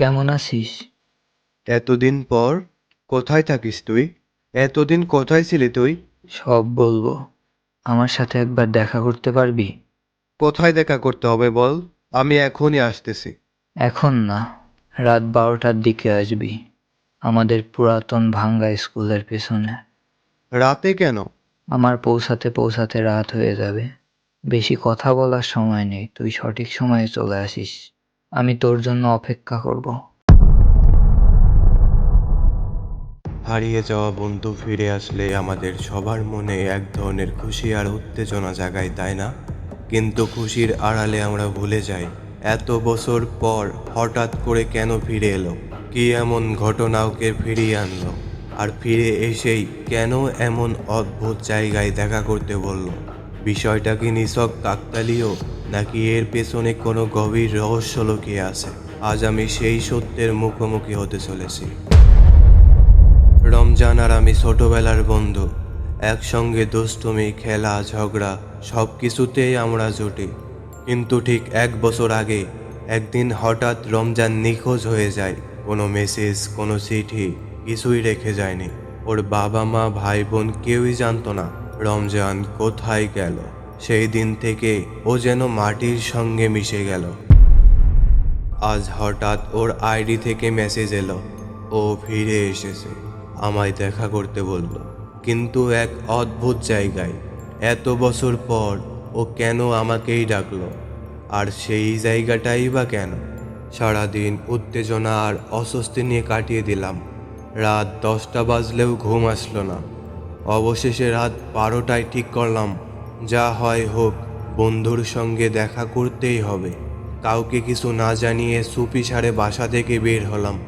কেমন আছিস? এতদিন পর কোথায় থাকিস তুই? এতদিন কোথায় ছিলি তুই? সব বলব। আমার সাথে একবার দেখা করতে পারবি? কোথায় দেখা করতে হবে বল? আমি এখনই আসতেছি। এখন না রাত বারোটার দিকে আসবি। আমাদের পুরাতন ভাঙ্গা স্কুলের পেছনে। রাতে কেন? আমার পৌঁছাতে পৌঁছাতে রাত হয়ে যাবে। বেশি কথা বলার সময় নেই তুই সঠিক সময়ে চলে আসিস। আমি তোর জন্য অপেক্ষা করব। হারিয়ে যাওয়া বন্ধু ফিরে আসলে আমাদের সবার মনে এক ধরনের খুশি আর উত্তেজনা জাগায়, তাই না? কিন্তু খুশির আড়ালে আমরা ভুলে যাই, এত বছর পর হঠাৎ করে কেন ফিরে এলো? কি এমন ঘটনা ওকে ফিরিয়ে আনলো? আর ফিরে এসেই কেন এমন অদ্ভুত জায়গায় দেখা করতে বলল? বিষয়টা কি নিছক কাকতালীয়? নাকি এর পেছনে কোনো গভীর রহস্য লুকিয়ে আছে? আজ আমি সেই সত্যের মুখোমুখি হতে চলেছি। রমজান আর আমি ছোটবেলার বন্ধু। একসঙ্গে দুষ্টুমি, খেলা, ঝগড়া সব কিছুতেই আমরা জুটি। কিন্তু ঠিক এক বছর আগে একদিন হঠাৎ রমজান নিখোঁজ হয়ে যায়। কোনো মেসেজ, কোনো চিঠি, কিছুই রেখে যায়নি। ওর বাবা মা ভাই বোন কেউই জানতো না রমজান কোথায় গেল। সেই দিন থেকে ও যেন মাটির সঙ্গে মিশে গেল। আজ হঠাৎ ওর আইডি থেকে মেসেজ এলো। ও ফিরে এসেছে, আমায় দেখা করতে বলল। কিন্তু এক অদ্ভুত জায়গায়, এত বছর পর ও কেন আমাকেই ডাকলো? আর সেই জায়গাটাই বা কেন? সারাদিন উত্তেজনা আর অস্বস্তি নিয়ে কাটিয়ে দিলাম। রাত দশটা বাজলেও ঘুম আসলো না। অবশেষে রাত বারোটায় ঠিক করলাম। যা হয় হোক, বন্ধুর সঙ্গে দেখা করতেই হবে। কাউকে কিছু না জানিয়ে সুপি সারে বাসা থেকে বের হলাম।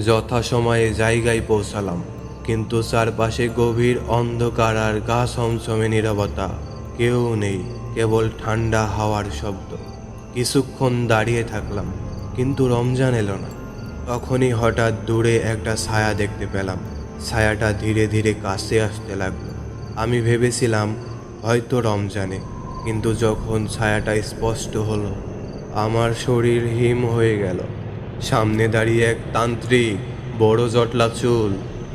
যথাসময়ে জায়গায় পৌঁছালাম। কিন্তু চারপাশে গভীর অন্ধকার আর গা সমসমে নীরবতা। কেউ নেই, কেবল ঠান্ডা হাওয়ার শব্দ। কিছুক্ষণ দাঁড়িয়ে থাকলাম, কিন্তু রমজান এলো না। তখনই হঠাৎ দূরে একটা ছায়া দেখতে পেলাম। ছায়াটা ধীরে ধীরে কাছে আসতে লাগল। আমি ভেবেছিলাম হয়তো রমজানে, কিন্তু যখন ছায়াটা স্পষ্ট হলো, আমার শরীর হিম হয়ে গেল। সামনে দাঁড়িয়ে এক তান্ত্রিক, বড় জটলা চুল,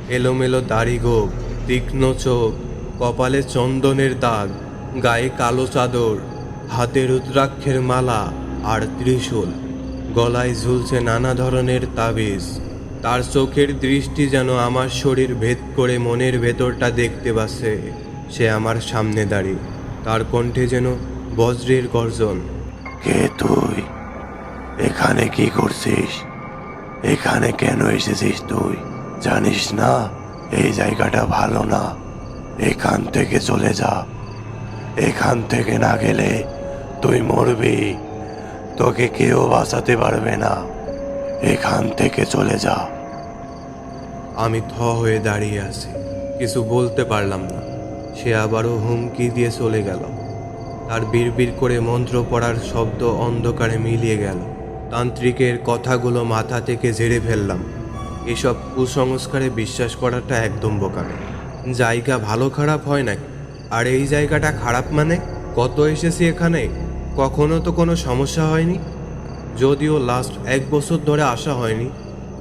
এলোমেলো দাড়ি গোপ, তীক্ষ্ণ চোখ, কপালে চন্দনের দাগ, গায়ে কালো চাদর, হাতে রুদ্রাক্ষের মালা আর ত্রিশূল। গলায় ঝুলছে নানা ধরনের তাবিজ। তার চোখের দৃষ্টি যেন আমার শরীর ভেদ করে মনের ভেতরটা দেখতে পাচ্ছে। সে আমার সামনে দাঁড়িয়ে তার কণ্ঠে যেন বজ্রের গর্জন। কে তুই? এখানে কি করছিস? এখানে কেন এসেছিস তুই? জানিস না এই জায়গাটা ভালো না। এখান থেকে চলে যা। এখান থেকে না গেলে তুই মরবি। তোকে কেউ বাঁচাতে পারবে না। এখান থেকে চলে যা। আমি থ হয়ে দাঁড়িয়ে আছি কিছু বলতে পারলাম না। সে আবারও হুমকি দিয়ে চলে গেল। তার বিড়বিড় করে মন্ত্র পড়ার শব্দ অন্ধকারে মিলিয়ে গেল। তান্ত্রিকের কথাগুলো মাথা থেকে ঝেড়ে ফেললাম। এসব কুসংস্কারে বিশ্বাস করাটা একদম বোকামি। জায়গা ভালো খারাপ হয় নাকি? আর এই জায়গাটা খারাপ মানে? কত এসেছি এখানে? কখনো তো কোনো সমস্যা হয়নি? যদিও লাস্ট এক বছর ধরে আসা হয়নি।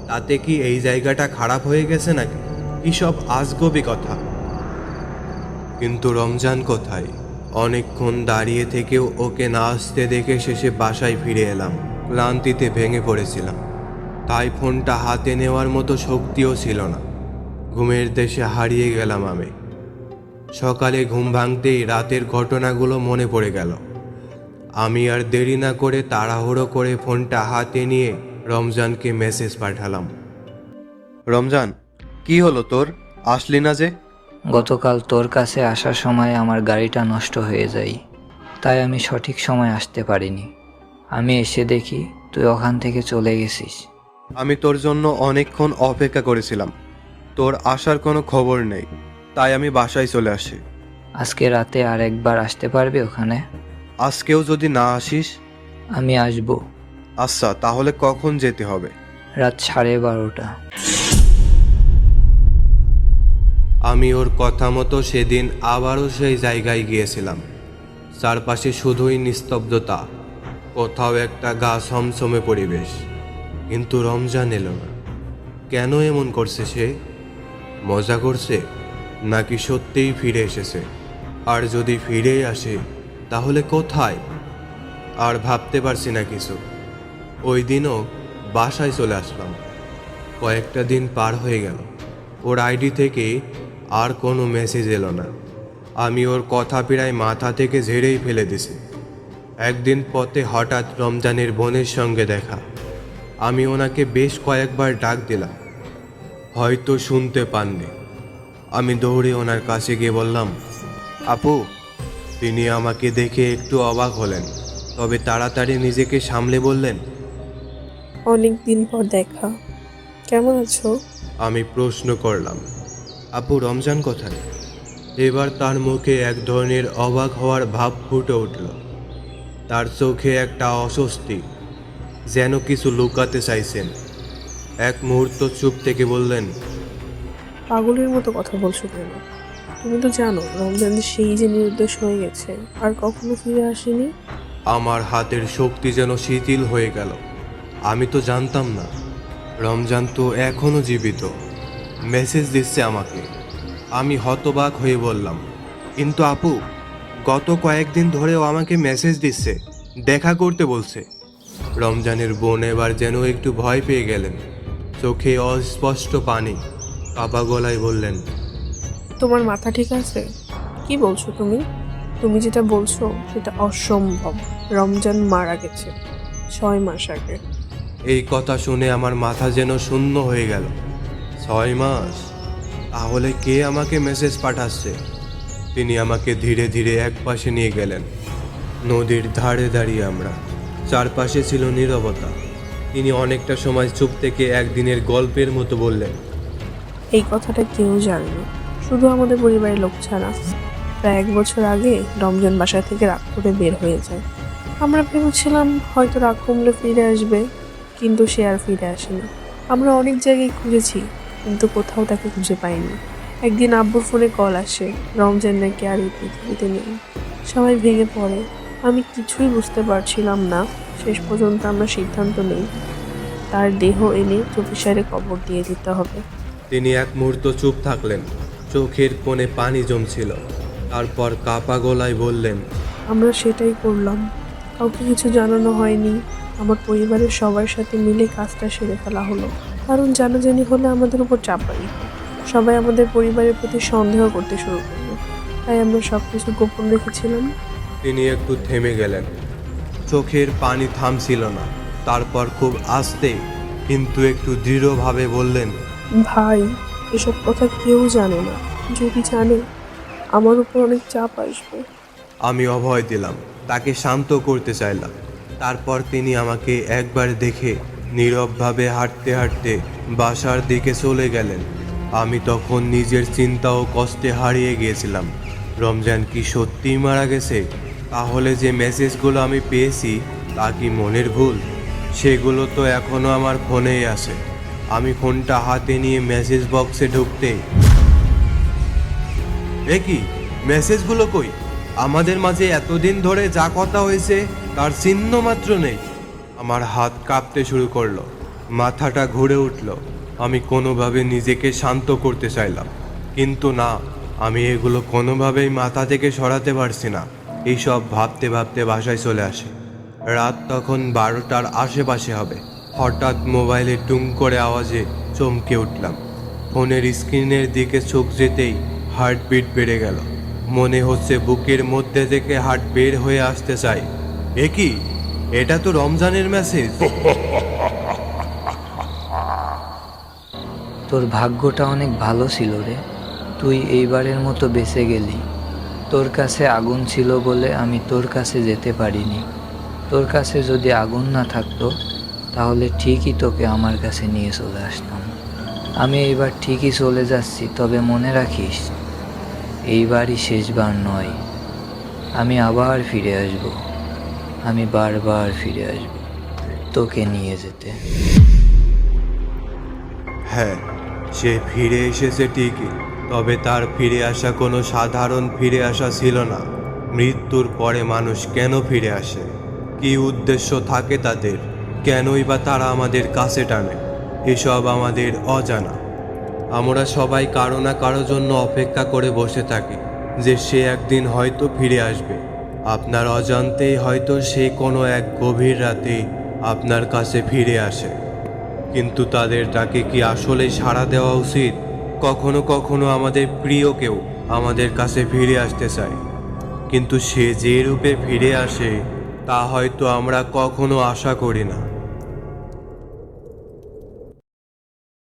তাতে কি এই জায়গাটা খারাপ হয়ে গেছে নাকি? কি সব আজগবি কথা? কিন্তু রমজান কোথায়? অনেকক্ষণ দাঁড়িয়ে থেকেও ওকে না আসতে দেখে শেষে বাসায় ফিরে এলাম। ক্লান্তিতে ভেঙে পড়েছিলাম। তাই ফোনটা হাতে নেওয়ার মতো শক্তিও ছিল না। ঘুমের দেশে হারিয়ে গেলাম আমি। সকালে ঘুম ভাঙতেই রাতের ঘটনাগুলো মনে পড়ে গেল। আমি আর দেরি না করে তাড়াহুড়ো করে ফোনটা হাতে নিয়ে রমজানকে মেসেজ পাঠালাম। রমজান, কি হলো তোর? আসলি না যে? গতকাল তোর কাছে আসার সময় আমার গাড়িটা নষ্ট হয়ে যায়। তাই আমি সঠিক সময় আসতে পারিনি। আমি এসে দেখি তুই ওখান থেকে চলে গেছিস। আমি তোর জন্য অনেকক্ষণ অপেক্ষা করেছিলাম। তোর আসার কোনো খবর নেই। তাই আমি বাসায় চলে আসি। আজকে রাতে আর একবার আসতে পারবি ওখানে? আজকেও যদি না আসিস? আমি আসব। আচ্ছা তাহলে কখন যেতে হবে? রাত সাড়ে বারোটা। আমি ওর কথা মতো সেদিন আবারও সেই জায়গায় গিয়েছিলাম। চারপাশে শুধুই নিস্তব্ধতা, কোথাও একটা গা সমসমে পরিবেশ। কিন্তু রমজান এলো না। কেন এমন করছে সে? মজা করছে? নাকি সত্যিই ফিরে এসেছে? আর যদি ফিরে আসে, তাহলে কোথায়? আর ভাবতে পারছি না কিছু। ওই দিনও বাসায় চলে আসলাম। কয়েকটা দিন পার হয়ে গেল। ওর আইডি থেকে আর কোনো মেসেজ এলো না। আমি ওর কথা প্রায় মাথা থেকে ঝেড়েই ফেলে দিছি। একদিন পথে হঠাৎ রমজানের বোনের সঙ্গে দেখা। আমি ওনাকে বেশ কয়েকবার ডাক দিলাম। হয়তো শুনতে পাননি। আমি দৌড়ে ওনার কাছে গিয়ে বললাম আপু তিনি আমাকে দেখে একটু অবাক হলেন। তবে তাড়াতাড়ি নিজেকে সামলে বললেন অনেক দিন পর দেখা। কেমন আছো? আমি প্রশ্ন করলাম। আপু রমজান কোথায়? এবার তার মুখে এক ধরনের অবাক হওয়ার ভাব ফুটে উঠল। তার চোখে একটা অস্বস্তি যেন কিছু লুকাতে চাইছেন। এক মুহূর্ত চুপ থেকে বললেন পাগলের মতো কথা বলছো কেন? তুমি তো জানো রমজান সেই যে নির্দোষ হয়ে গেছে আর কখনো ফিরে আসেনি। আমার হাতের শক্তি যেন শিথিল হয়ে গেল। আমি তো জানতাম না রমজান তো এখনও জীবিত। মেসেজ দিচ্ছে আমাকে। আমি হতবাক হয়ে বললাম কিন্তু আপু গত কয়েকদিন ধরেও আমাকে মেসেজ দিচ্ছে দেখা করতে বলছে। রমজানের বোন এবার যেন একটু ভয় পেয়ে গেলেন। চোখে অস্পষ্ট পানি। কাপা গলায় বললেন তোমার মাথা ঠিক আছে? কি বলছো তুমি? তুমি যেটা বলছো সেটা অসম্ভব। রমজান মারা গেছে ছয় মাস আগে। এই কথা শুনে আমার মাথা যেন শূন্য হয়ে গেল। ছয় মাস। তাহলে কে আমাকে মেসেজ পাঠাচ্ছে? তিনি আমাকে ধীরে ধীরে এক পাশে নিয়ে গেলেন। নদীর ধারে দাঁড়িয়ে আমরা। চারপাশে ছিল নীরবতা। তিনি অনেকটা সময় চুপ থেকে একদিনের গল্পের মতো বললেন, এই কথাটা কেউ জানে শুধু আমাদের পরিবারের লোক ছাড়া। প্রায় এক বছর আগে রমজান বাসা থেকে রাগ করে বের হয়ে যায়। আমরা ভেবেছিলাম হয়তো রাগ কমলে ফিরে আসবে, কিন্তু সে আর ফিরে আসেনি। আমরা অনেক জায়গায় খুঁজেছি কিন্তু কোথাও তাকে খুঁজে পাইনি। একদিন আব্বুর ফোনে কল আসে রমজান নাকি আর এই পৃথিবীতে নেই। সবাই ভেঙে পড়ে। আমি কিছুই বুঝতে পারছিলাম না শেষ পর্যন্ত আমরা সিদ্ধান্ত নেই। তার দেহ এনে চব্বিশারে কবর দিয়ে দিতে হবে। তিনি এক মুহূর্ত চুপ থাকলেন। চোখের কোণে পানি জমছিল। তারপর কাপা গলায় বললেন আমরা সেটাই করলাম। কাউকে কিছু জানানো হয়নি। আমার পরিবারের সবার সাথে মিলে কাজটা সেরে ফেলা হলো। কারণ জানাজানি হলে আমাদের উপর চাপ পাই সবাই আমাদের পরিবারের প্রতি সন্দেহ করতে শুরু করল। তাই আমরা সব কিছু গোপন রেখেছিলাম। তিনি একটু থেমে গেলেন। চোখের পানি থামছিল না। তারপর খুব আস্তে কিন্তু একটু দৃঢ়ভাবে বললেন ভাই এসব কথা কেউ জানে না। যদি জানে আমার উপর অনেক চাপ আসবে। আমি অভয় দিলাম। তাকে শান্ত করতে চাইলাম। তারপর তিনি আমাকে একবার দেখে নীরবভাবে হাঁটতে হাঁটতে বাসার দিকে চলে গেলেন। আমি তখন নিজের চিন্তা ও কষ্টে হারিয়ে গিয়েছিলাম। রমজান কি সত্যিই মারা গেছে? তাহলে যে মেসেজগুলো আমি পেয়েছি, তা কি মনের ভুল? সেগুলো তো এখনও আমার ফোনেই আছে। আমি ফোনটা হাতে নিয়ে মেসেজ বক্সে ঢুকতে। এ কি? মেসেজগুলো কই? আমাদের মাঝে এতদিন ধরে যা কথা হয়েছে, তার চিহ্ন মাত্র নেই। আমার হাত কাঁপতে শুরু করল। মাথাটা ঘুরে উঠল। আমি কোনোভাবে নিজেকে শান্ত করতে চাইলাম। কিন্তু না, আমি এগুলো কোনোভাবেই মাথা থেকে সরাতে পারছি না। এইসব ভাবতে ভাবতে বাসায় চলে আসে। রাত তখন বারোটার আশেপাশে হবে। হঠাৎ মোবাইলে টুং করে আওয়াজে চমকে উঠলাম। ফোনের স্ক্রিনের দিকে চোখ যেতেই হার্টবিট বেড়ে গেল। মনে হচ্ছে বুকের মধ্যে থেকে হার্ট বের হয়ে আসতে চাই। এ কি? এটা তো রমজানের মেসেজ তোর ভাগ্যটা অনেক ভালো ছিল রে। তুই এইবারের মতো বেঁচে গেলি। তোর কাছে আগুন ছিল বলে আমি তোর কাছে যেতে পারিনি। তোর কাছে যদি আগুন না থাকতো, তাহলে ঠিকই তোকে আমার কাছে নিয়ে চলে আসতাম। আমি এইবার ঠিকই চলে যাচ্ছি, তবে মনে রাখিস, এইবারই শেষবার নয়। আমি আবার ফিরে আসব। আমি বারবার ফিরে আসব। তোকে নিয়ে যেতে। হ্যাঁ সে ফিরে এসেছে ঠিকই, তবে তার ফিরে আসা কোনো সাধারণ ফিরে আসা ছিল না। মৃত্যুর পরে মানুষ কেন ফিরে আসে? কী উদ্দেশ্য থাকে তাদের? কেনই বা তারা আমাদের কাছে টানে? এসব আমাদের অজানা। আমরা সবাই কারও না কারও জন্য অপেক্ষা করে বসে থাকি, যে সে একদিন হয়তো ফিরে আসবে। আপনার অজান্তেই হয়তো সে কোনো এক গভীর রাতে আপনার কাছে ফিরে আসে। কিন্তু তাদের তাকে কি আসলে সাড়া দেওয়া উচিত? কখনো কখনো আমাদের প্রিয় কেউ আমাদের কাছে ফিরে আসতে চায়। কিন্তু সে যে রূপে ফিরে আসে, তা হয়তো আমরা কখনো আশা করি না।